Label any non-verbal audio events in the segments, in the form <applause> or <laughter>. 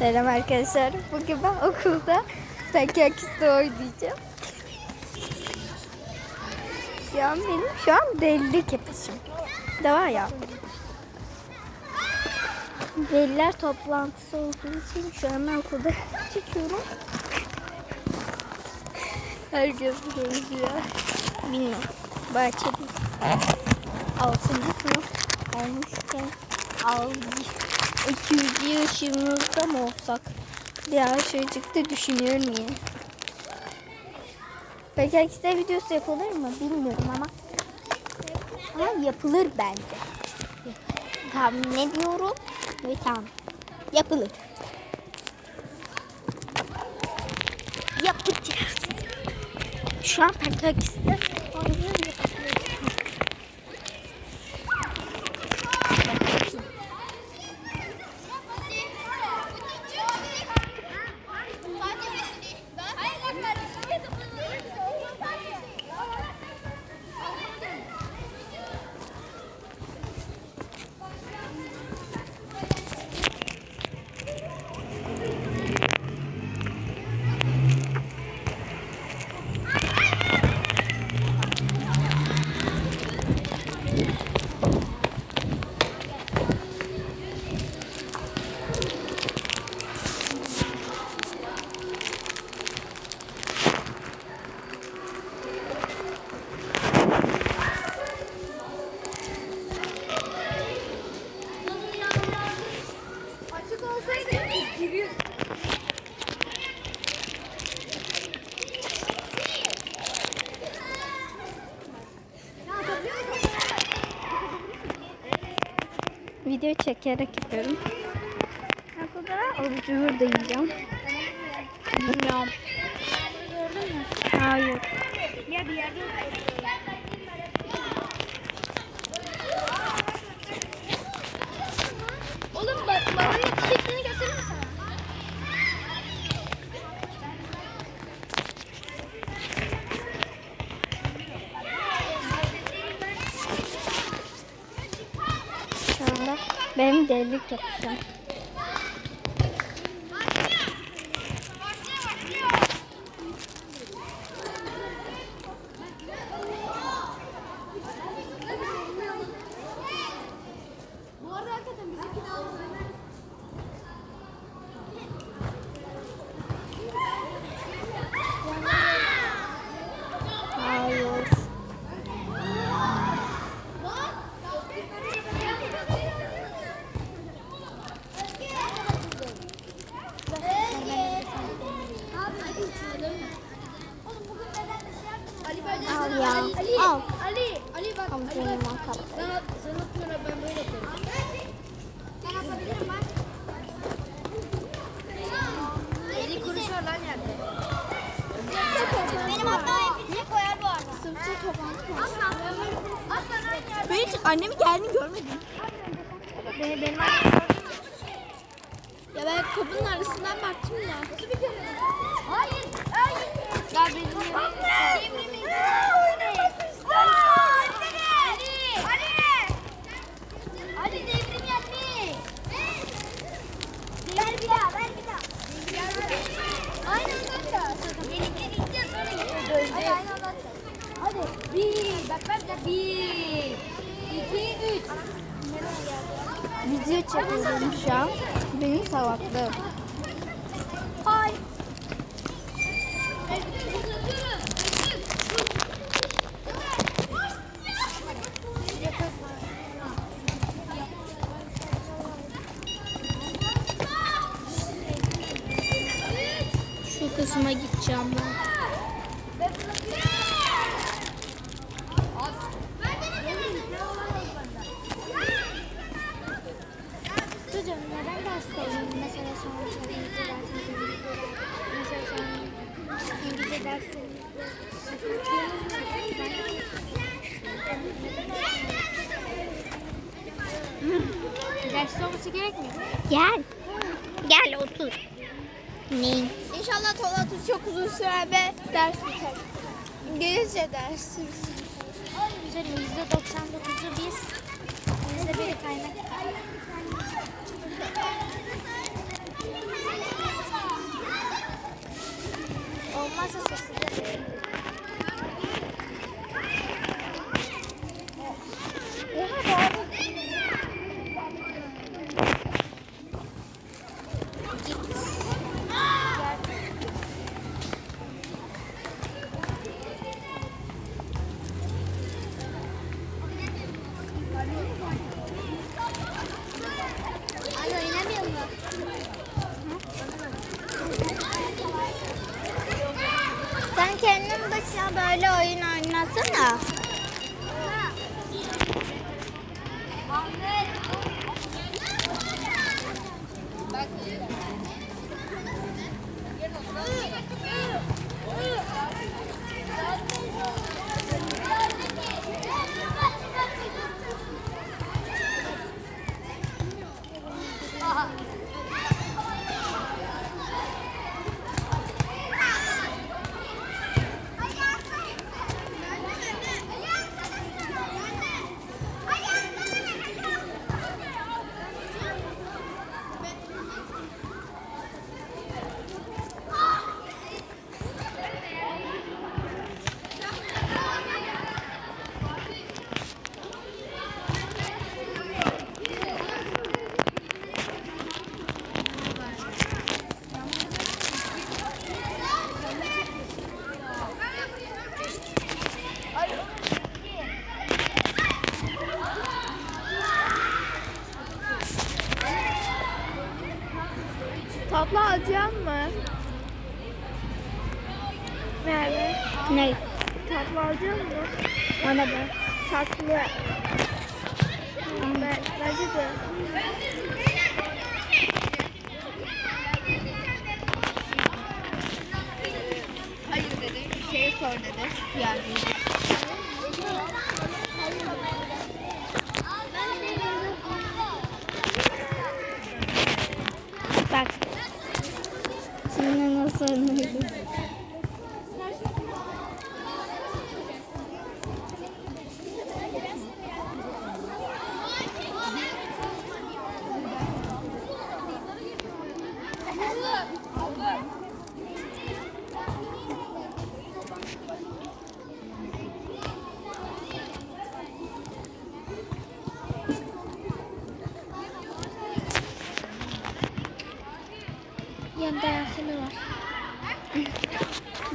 Selam arkadaşlar. Bugün ben okulda Sakakis oynayacağım. Şu an benim şu an deli kepişim. De var ya. Deliler toplantısı olduğu için şu an ben okulda çekiyorum. Herkes konuşuyor. Bilmiyorum. Bahçede. Altıncı sınıf olmuşken aldı. 200 yıl ışığımızda mı olsak? Diğer şuracıkta düşünüyorum yine. Peki ikisi videosu yapılır mı? Bilmiyorum ama. Ama yapılır bence. Tahmin ediyorum. Ve tamam. Yapılır. Yapacağız. Şu an Pekakis'te giriyor. Video çekerek yapıyorum. Okulda abur cubur da yiyeceğim. Bilmiyorum. Hayır. Ya bir yerde benim delilik yapacağım. Bu arada hakikaten bizimki daha Hayır. Ali böyle Al ya, Ali, al. Ali, Ali bak. Al Ali benim bak. makas. Sana, sana atıyorum ben böyle yapıyorum. Ben atabilirim bak. Ali konuşuyor lan yerde. Benim hatta hepinize koyar bu arada. Sırtçı toplantı. Asla. Asla lan yerde. Ben hiç annemi geldiğini görmedim. Benim, benim Ya ben kapının arasından baktım ya. Hayır. Hayır. Ya benim. Ver bir. Bak ben de bir. İki, üç. Video çekiyorum şu an. Benim salaklığım. Hay. Şu kısma gideceğim ben. Yaşlı olması gerekmiyor. Gel. Gel otur. Ne? İnşallah Tolat'ı çok uzun süren bir ders biter. İngilizce dersi. Güzel %99'u biz. Bizde bir kaynak. Olmazsa sosyal.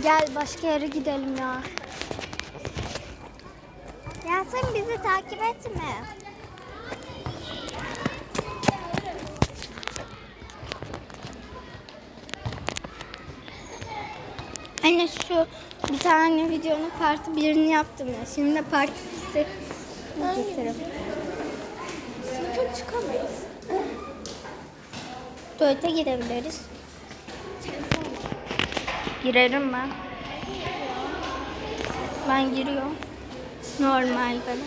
Gel başka yere gidelim ya. Yasemin bizi takip etme. Anne şu bir tane videonun parti birini yaptım ya. Şimdi part ikisi getireyim. Sınıfa çıkamayız. Tuvalete girebiliriz. Girerim ben. Ben giriyorum. Normal böyle.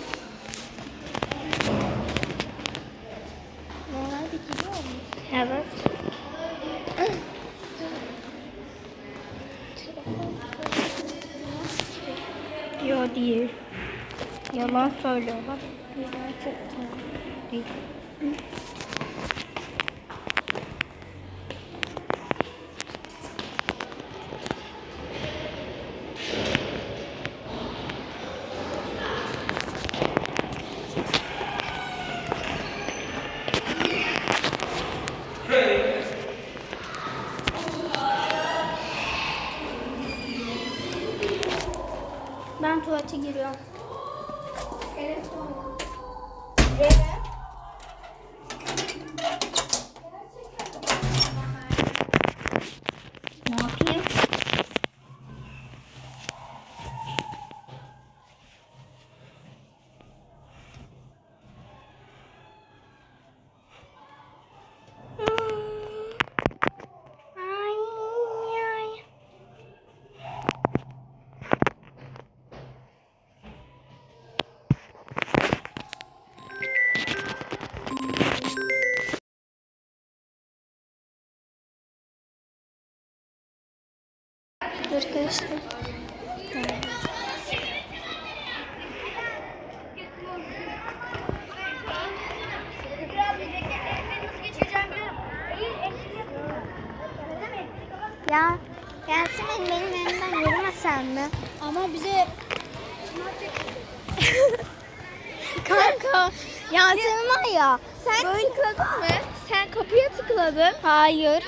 Normalde gidiyor muyuz? Evet. Yo değil. Yalan söylüyorlar. Gerçekten değil. Ben tuvalete giriyorum. Arkadaşlar. Ya Yasemin benim önümden yürümesen mi? Ama bize Kanka Yasemin var ya. Sen tıkladın mı? Sen kapıya tıkladın. Hayır.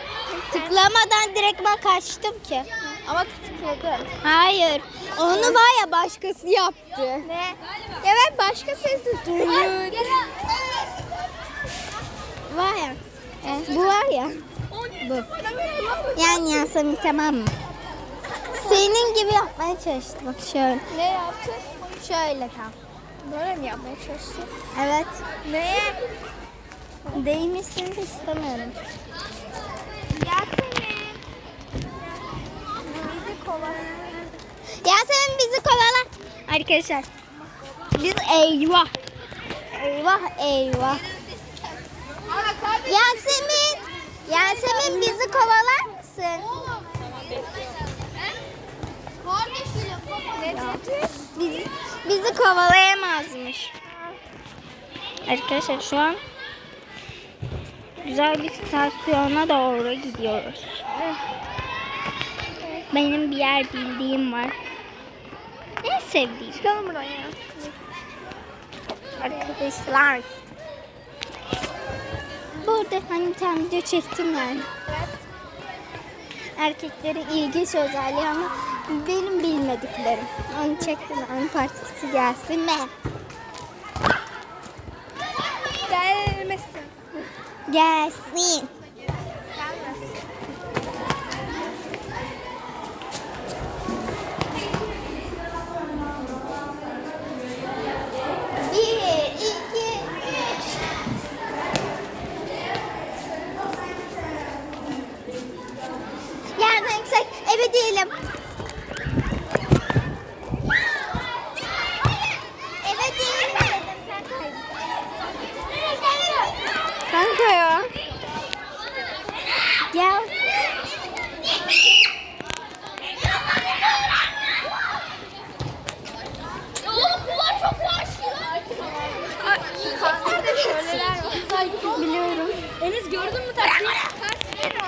Tıklamadan direkt ben kaçtım ki. Ama tıkladın. Hayır. Onu var ya başkası yaptı. Ne? Ya ben başka ses de duyuyorum. Var ya. e, bu var ya. Bu. Yani Yasemin tamam mı? Senin gibi yapmaya çalıştı bak şöyle. Ne yaptın? Şöyle tam. Böyle mi yapmaya çalıştın? Evet. Neye? Değmişsini de istemiyorum. Yasemin. Bizi kovala. Yasemin bizi kovala. Arkadaşlar. Biz eyvah. Eyvah eyvah. Yasemin. Yasemin bizi kovalar mısın? Bizi, bizi kovalayamazmış. Arkadaşlar şu an güzel bir istasyona doğru gidiyoruz. Benim bir yer bildiğim var. En sevdiğim. Çıkalım buraya. Arkadaşlar. Burada hani bir tane video çektim yani. Erkeklerin ilginç özelliği ama benim bilmediklerim. Onu çektim. Onun partisi gelsin mi? Gelmesin. Gelsin. Bir, iki, üç. Yerden yüksek. Eve değilim. Eve değilim dedim. Kanka ya. Gel. Oğlum bunlar çok yaşlı. Kanka şöyleler var. Biliyorum. Enes gördün mü tatlıyı?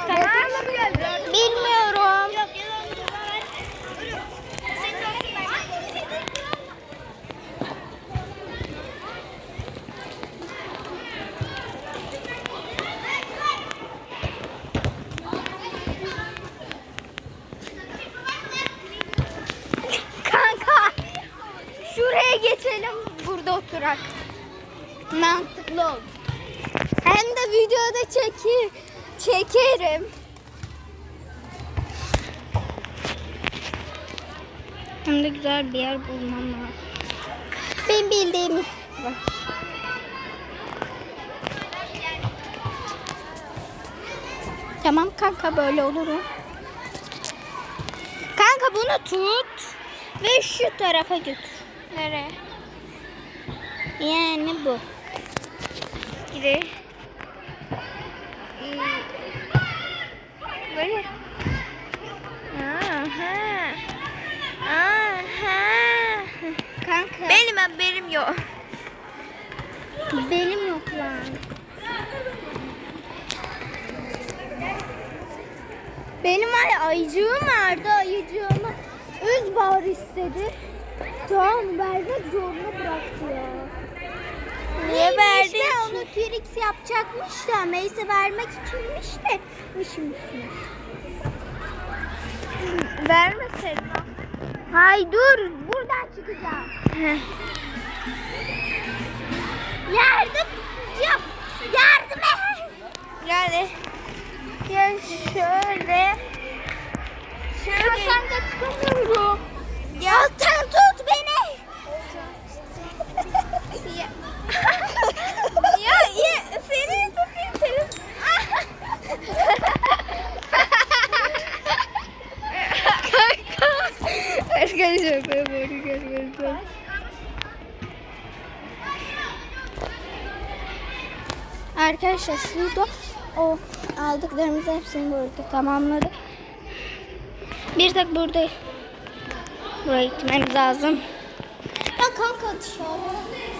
Kanarla mı geldi? Bilmiyorum. Kanka. Şuraya geçelim. Oturak. Mantıklı olur. Hem de videoda çeki, çekerim. Hem de güzel bir yer bulmam lazım. Ben bildiğim var. Tamam kanka böyle olur mu? Kanka bunu tut ve şu tarafa götür. Nereye? Yani bu. Gide. Böyle. Aha. Aha. Kanka. Benim haberim yok. Benim yok lan. Benim ay ayıcığım vardı. Ayıcığımı öz bağır istedi. Tamam vermek zorunda bıraktı ya. Niye de ki? Onu T-Rex yapacakmış da Meyse vermek içinmiş de. Mişmiş. Vermeseydin. Hay dur buradan çıkacağım. Yardım yap. Yardım et. Yani. Ya şöyle. Şöyle. Kanka çıkamıyorum. Ya. Alttan tut beni. Ya. ya seni tutayım seni. Arkadaşlar ben bunu görmedim. Arkadaşlar şurada o aldıklarımızı hepsini burada tamamladık. Bir tek burada buraya gitmemiz lazım. Ya kanka dışarı.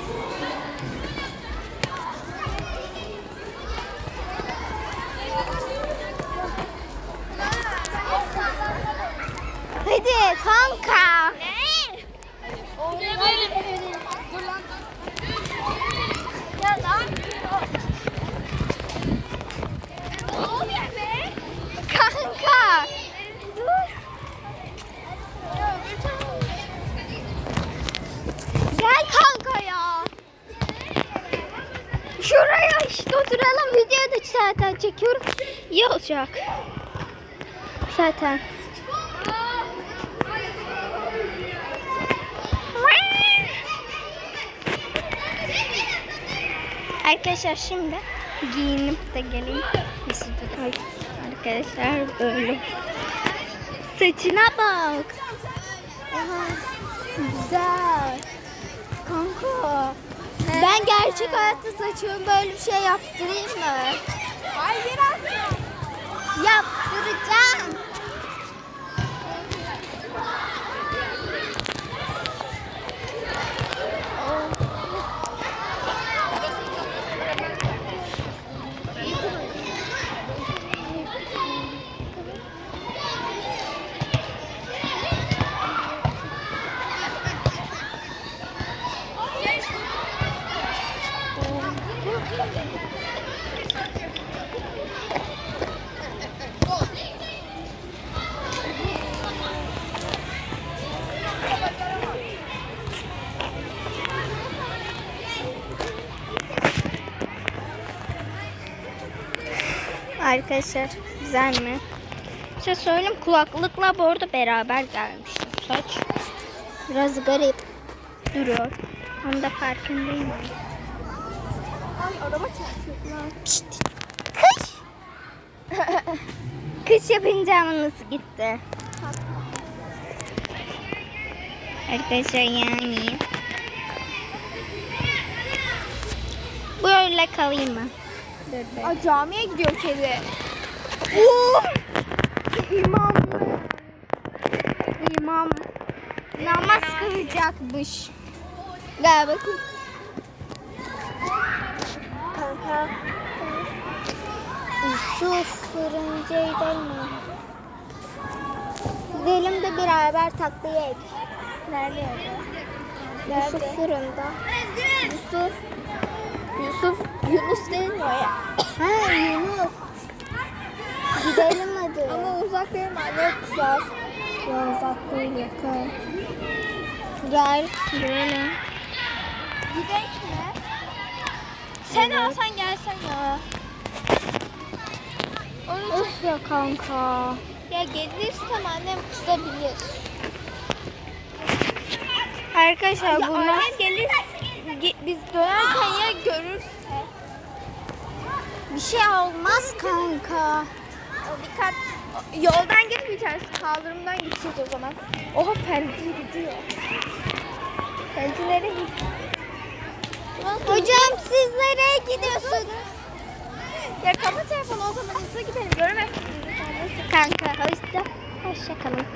Hadi kanka. Gel kanka ya. Şuraya işte oturalım. Videoyu da zaten çekiyorum. İyi olacak. Zaten. Arkadaşlar şimdi giyinip de geleyim. Arkadaşlar böyle. Saçına bak. Aha, güzel. Kanka. Ben gerçek hayatta saçımı böyle bir şey yaptırayım mı? Hayır Yaptıracağım. Arkadaşlar güzel mi? İşte söyleyeyim kulaklıkla bu arada beraber gelmiş saç. Biraz garip duruyor. Onu da farkındayım. Ay araba. Kış. <laughs> Kış yapınca nasıl gitti? Arkadaşlar yani. Böyle kalayım mı? Aa, camiye gidiyor kedi. Uh! İmam. İmam namaz kılacakmış. Gel bakayım. Kanka. Yusuf fırıncıya gidelim mi? Gidelim de beraber tatlı yiyelim. Nerede ya? Yusuf fırında. Yusuf. Yusuf. Yunus değil mi o ya? Ha Yunus. Gidelim hadi. Ama uzak değil mi? Anne kızar. Ya uzak değil yakın. Gel böyle. Gidelim mi? Sen alsan gelsen ya. Onu Of ya kanka. ya gelirsem annem kızabilir. Arkadaşlar Ya bunlar annem gelir. ge- biz dönerken ya görürse. bir şey olmaz kanka. Dikkat. Yoldan gitmeyeceğiz. Kaldırımdan gideceğiz o zaman. Oha penci gidiyor. Pencilere git. Hocam siz nereye gidiyorsunuz? Ya kapat telefonu o zaman hızlı gidelim. Göremezsiniz. Kanka hoşça, hoşça kalın.